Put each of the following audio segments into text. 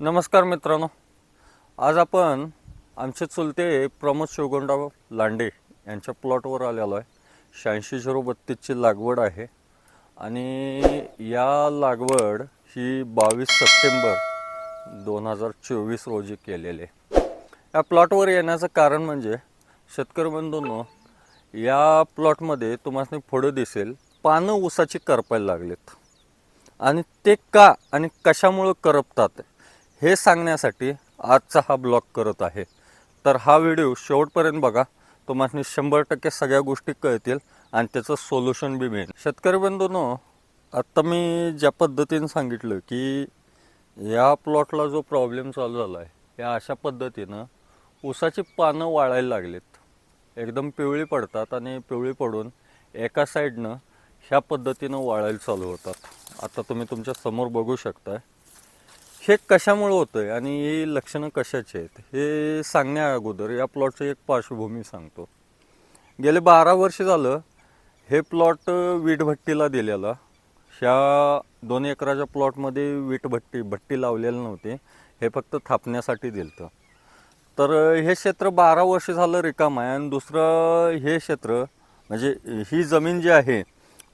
नमस्कार मित्रांनो. आज आपण आमचे चुलते प्रमोद शिवगोंडा लांडे यांच्या प्लॉटवर आलेलो आहे. शहाऐंशी झिरो बत्तीसची लागवड आहे आणि या लागवड ही बावीस सप्टेंबर दोन हजार चोवीस रोजी केलेली आहे. या प्लॉटवर येण्याचं कारण म्हणजे शेतकरी बंधूंनो या प्लॉटमध्ये तुम्हाला पुढं दिसेल पानं ऊसाची करपायला लागलेत. आणि ते का आणि कशामुळं करपतात? हे सांगण्यासाठी आजचा हा ब्लॉग करत आहे. तर हा व्हिडिओ शेवटपर्यंत बघा. तुम्हाला शंभर टक्के सगळ्या गोष्टी कळतील आणि त्याचं सोल्युशन बी मिळेल. शेतकरी बंधूनो आत्ता मी ज्या पद्धतीने सांगितलं की या प्लॉटला जो प्रॉब्लेम चालू झाला आहे या अशा पद्धतीनं ऊसाची पानं वाळायला लागलीत. एकदम पिवळी पडतात आणि पिवळी पडून एका साईडनं ह्या पद्धतीनं वाळायला चालू होतात. आता तुम्ही तुमच्यासमोर बघू शकताय. हे कशामुळे होतंय आणि ही लक्षणं कशाची आहेत? हे सांगण्या अगोदर या प्लॉटची एक पार्श्वभूमी सांगतो. गेले बारा वर्ष झालं हे प्लॉट वीटभट्टीला दिलेला. ह्या दोन एकराच्या प्लॉटमध्ये वीटभट्टी भट्टी लावलेली नव्हती. हे फक्त थापण्यासाठी दिलं तर हे क्षेत्र बारा वर्ष झालं रिकाम आहे आणि दुसरं हे क्षेत्र म्हणजे ही जमीन जी आहे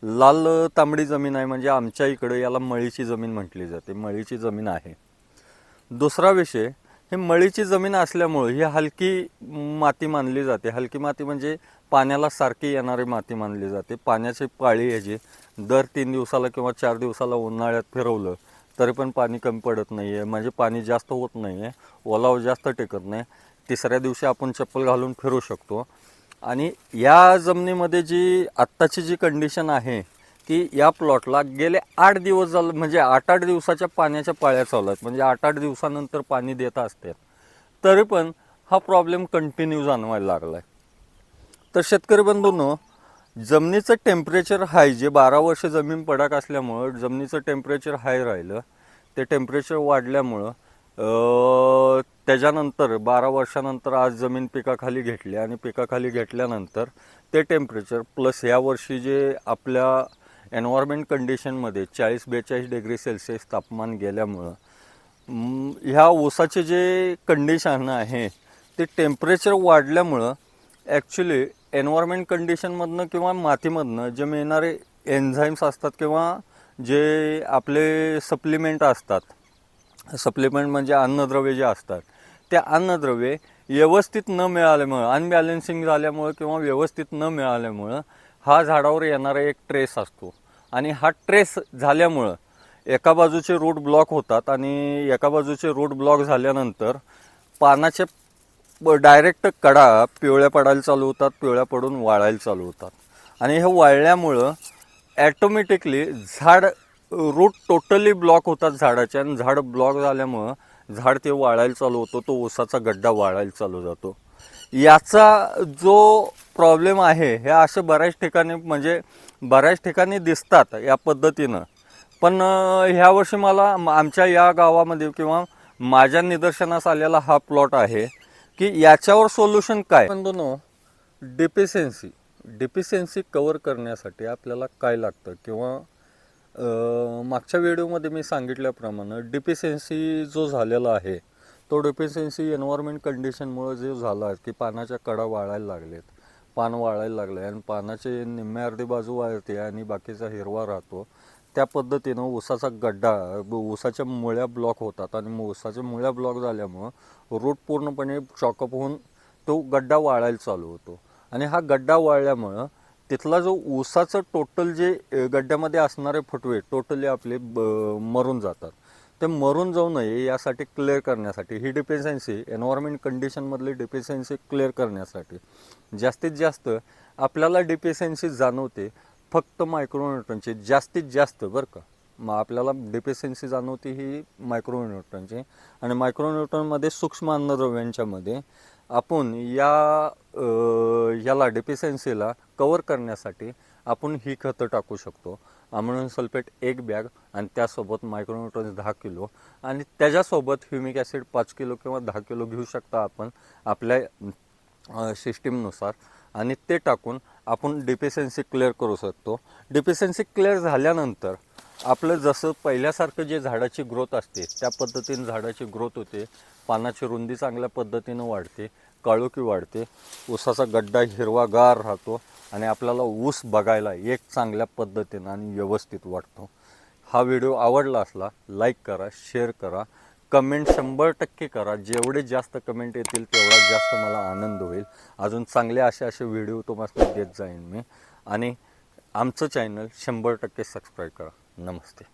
लाल तांबडी जमीन आहे म्हणजे आमच्या इकडे याला मळीची जमीन म्हटली जाते. मळीची जमीन आहे. दुसरा विषय हे मळीची जमीन असल्यामुळं ही हलकी माती मानली जाते. हलकी माती म्हणजे पाण्याला सारखी येणारी माती मानली जाते. पाण्याची पाळी ह्याची दर तीन दिवसाला किंवा चार दिवसाला उन्हाळ्यात फिरवलं तरी पण पाणी कमी पडत नाही आहे म्हणजे पाणी जास्त होत नाही आहे ओलाव जास्त टेकत नाही. तिसऱ्या दिवशी आपण चप्पल घालून फिरू शकतो. आणि या जमिनीमध्ये जी आत्ताची जी कंडिशन आहे की या प्लॉटला गेले आठ दिवस झालं म्हणजे आठ आठ दिवसाच्या पाण्याच्या पाळ्या चालू आहेत. म्हणजे आठ आठ दिवसानंतर पाणी देत असते. तरी पण हा प्रॉब्लेम कंटिन्यू जाणवायला लागला आहे तर शेतकरी बंधूंनो जमिनीचं टेम्परेचर हाय जे बारा वर्ष जमीन पडाक असल्यामुळं जमिनीचं टेम्परेचर हाय राहिलं. ते टेम्परेचर वाढल्यामुळं त्याच्यानंतर बारा वर्षानंतर आज जमीन पिकाखाली घेतली आणि पिकाखाली घेतल्यानंतर ते टेम्परेचर प्लस यावर्षी जे आपल्या एन्व्हायरमेंट कंडिशनमध्ये चाळीस बेचाळीस डिग्री सेल्सिअस तापमान गेल्यामुळं ह्या ऊसाचे जे कंडिशन आहे ते टेम्परेचर वाढल्यामुळं ॲक्च्युली एन्व्हायरमेंट कंडिशनमधनं किंवा मातीमधनं जे मिळणारे एन्झाईम्स असतात किंवा जे आपले सप्लिमेंट असतात सप्लिमेंट म्हणजे अन्नद्रव्ये जे असतात ते अन्नद्रव्ये व्यवस्थित न मिळाल्यामुळं अनबॅलेन्सिंग झाल्यामुळं किंवा व्यवस्थित न मिळाल्यामुळं हा झाडावर येणारा एक ट्रेस असतो. आणि हा ट्रेस झाल्यामुळं एका बाजूचे रूट ब्लॉक होतात आणि एका बाजूचे रूट ब्लॉक झाल्यानंतर पानाचे डायरेक्ट कडा पिवळ्या पडायला चालू होतात पिवळ्या पडून वाळायला चालू होतात. आणि हे वाळल्यामुळं ॲटोमॅटिकली झाड रूट टोटली ब्लॉक होतात झाडाचे आणि झाड ब्लॉक झाल्यामुळं झाड ते वाळायला चालू होतो तो ओसाचा गड्डा वाळायला चालू जातो. याचा जो प्रॉब्लेम आहे हे असं बऱ्याच ठिकाणी म्हणजे बऱ्याच ठिकाणी दिसतात या पद्धतीनं. पण ह्यावर्षी ह्या वर्षी मला आमच्या या गावामध्ये किंवा माझ्या निदर्शनास आलेला हा प्लॉट आहे की याच्यावर सोल्युशन काय? नो डिफिशियन्सी डिफिशियन्सी कवर करण्यासाठी आपल्याला काय लागतं? किंवा मागच्या व्हिडिओमध्ये मी सांगितल्याप्रमाणे डिफिशियन्सी जो झालेला आहे तो डिफिशियन्सी एन्व्हायरमेंट कंडिशनमुळे जे झाला आहे की पानाच्या कडा वाळायला लागलेत. पान वाळायला लागले आणि पानाचे निम्म्या अर्धी बाजू वाळते आणि बाकीचा हिरवा राहतो. त्या पद्धतीनं ऊसाचा गड्डा ऊसाच्या मुळ्या ब्लॉक होतात आणि मग ऊसाच्या मुळ्या ब्लॉक झाल्यामुळं रूट पूर्णपणे चॉकअप होऊन तो गड्डा वाळायला चालू होतो. आणि हा गड्डा वाळल्यामुळं तिथला जो ऊसाचं टोटल जे गड्ड्यामध्ये असणारे फुटवे टोटली आपले ब- मरून जातात. ते मरून जाऊ नये यासाठी क्लिअर करण्यासाठी ही डिपेन्डन्सी एन्व्हायरमेंट कंडिशनमधली डिपेन्डन्सी क्लिअर करण्यासाठी जास्तीत जास्त आपल्याला डिपेसेन्सी जाणवते फक्त मायक्रोन्यूटनची जास्तीत जास्त बरं का. मग आपल्याला डिपेसेन्सी जाणवते ही मायक्रोन्यूटनची आणि मायक्रोन्यूटनमध्ये सूक्ष्म अन्नद्रव्यांच्यामध्ये आपण या याला डिफिशियन्सीला कवर करण्यासाठी आपण ही खतं टाकू शकतो. आमोनियम सल्फेट एक बॅग आणि त्यासोबत मायक्रोन्युट्रन्स दहा किलो. आणि त्याच्यासोबत ह्युमिक ॲसिड पाच किलो किंवा दहा किलो घेऊ शकता आपण आपल्या सिस्टीमनुसार आणि ते टाकून आपण डिफिशियन्सी क्लिअर करू शकतो. डिफिशियन्सी क्लिअर झाल्यानंतर आपलं जसं पहिल्यासारखं जे झाडाची ग्रोथ असते त्या पद्धतीने झाडाची ग्रोथ होते. पानाची रुंदी चांगल्या पद्धतीनं वाढते काळोखी वाढते. ऊसाचा गड्डा हिरवागार राहतो आणि आपल्याला ऊस बघायला एक चांगल्या पद्धतीनं आणि व्यवस्थित वाटतो. हा व्हिडिओ आवडला असला लाईक करा शेअर करा. कमेंट शंभर टक्के करा. जेवढे जास्त कमेंट येतील तेवढा जास्त मला आनंद होईल. अजून चांगले असे असे व्हिडिओ तुम्हाला देत जाईन मी. आणि आमचं चॅनल शंभर टक्के सबस्क्राईब करा. नमस्ते.